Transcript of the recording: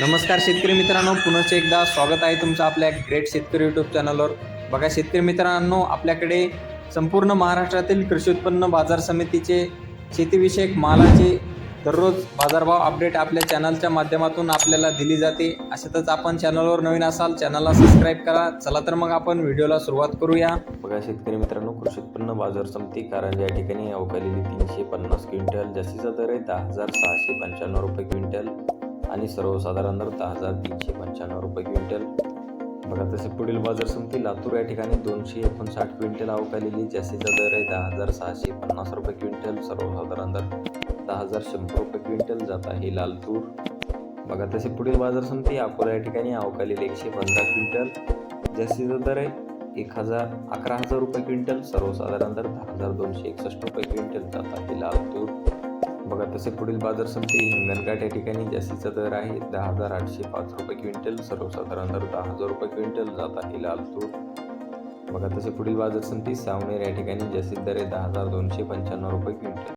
नमस्कार शेतकरी मित्रांनो पुनश्च एकदा स्वागत आहे तुमचं आपल्या ग्रेट शेतकरी यूट्यूब चॅनलवर बघा शेतकरी मित्रांनो आपल्याकडे संपूर्ण महाराष्ट्रातील कृषी उत्पन्न बाजार समितीचे शेतीविषयक मालाचे दररोज बाजारभाव अपडेट आपल्या चॅनलच्या माध्यमातून आपल्याला दिली जाते. अशातच आपण चॅनलवर नवीन असाल चॅनलला सबस्क्राईब करा. चला तर मग आपण व्हिडिओला सुरुवात करूया. बघा शेतकरी मित्रांनो कृषी उत्पन्न बाजार समिती कारण या ठिकाणी अवकालेली तीनशे पन्नास क्विंटल जास्तीचा दर आहे दहा हजार सहाशे पंच्याण्णव रुपये क्विंटल. आणि सर्वसाधारण दर दहा हजार तीनशे पंच्याण्णव रुपये क्विंटल. बघा तसे पुढील बाजार समिती लातूर या ठिकाणी दोनशे एकोणसाठ क्विंटल अवकालेली जास्तीचा दर आहे दहा हजार सहाशे पन्नास रुपये क्विंटल. सर्वसाधारण दर दहा हजार शंभर रुपये क्विंटल जात आहे लालतूर बघा तसे पुढील बाजार समिती अकोला या ठिकाणी अवकालेली एकशे पंधरा क्विंटल. जास्तीचा दर आहे एक हजार अकरा हजार रुपये क्विंटल. सर्वसाधारण दर दहा हजार दोनशे एकसष्ट रुपये क्विंटल जात आहे लालतूर बघा तसे पुढील बाजार समिती हिंगणघाट या ठिकाणी जास्तीचा दर आहे. दहा हजार आठशे पाच रुपये क्विंटल. सर्वसाधारण दर दहा हजार रुपये क्विंटल. जात आहे लाल तूर. बघा तसे पुढील बाजार समिती सावनेर या ठिकाणी जास्तीत दर आहे दहा हजार दोनशे पंच्याण्णव रुपये क्विंटल.